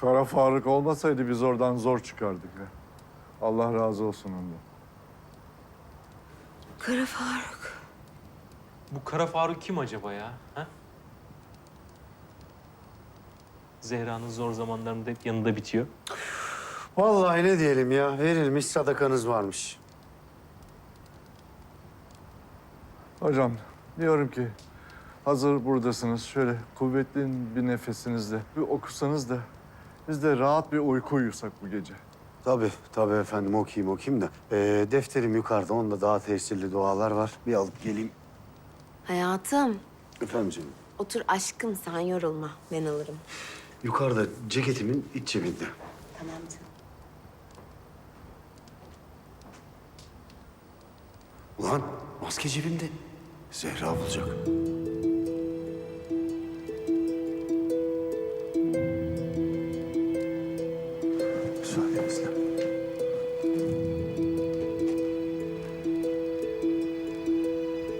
Kara Faruk olmasaydı biz oradan zor çıkardık ya. Allah razı olsun ondan. Kara Faruk. Bu Kara Faruk kim acaba ya? Ha? Zehra'nın zor zamanlarında hep yanında bitiyor. Vallahi ne diyelim ya, verilmiş sadakanız varmış. Hocam diyorum ki hazır buradasınız şöyle kuvvetli bir nefesinizle bir okusanız da biz de rahat bir uyku uyusak bu gece. Tabii, tabii efendim okuyayım okuyayım da. Ee, defterim yukarıda, onda daha tesirli dualar var. Bir alıp geleyim. Hayatım. Efendim canım. Otur aşkım sen yorulma. Ben alırım. Yukarıda ceketimin iç cebinde. Tamam canım. Ulan maske cebimde. Zehra bulacak.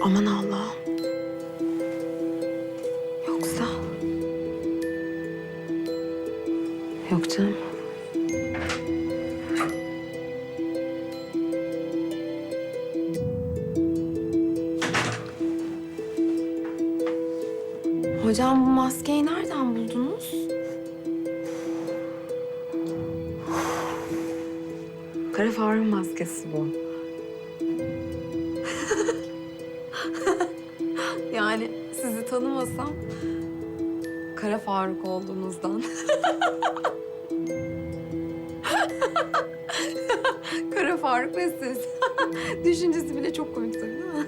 Aman Allah. Yoksa... Yok canım. Hocam bu maskeyi nereden buldunuz? Kara Faruk'un maskesi bu. Yani sizi tanımasam Kara Faruk olduğunuzdan. Kara Faruk ve siz. Düşüncesi bile çok komik tabii değil mi?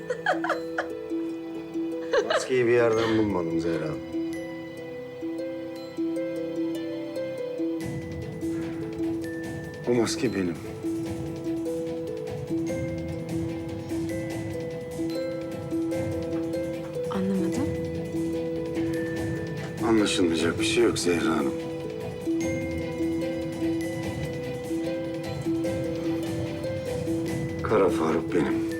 Maskeyi bir yerden bulmadım Zehra. O maske benim. Anlaşılmayacak bir şey yok Zehra Hanım. Kara Faruk benim.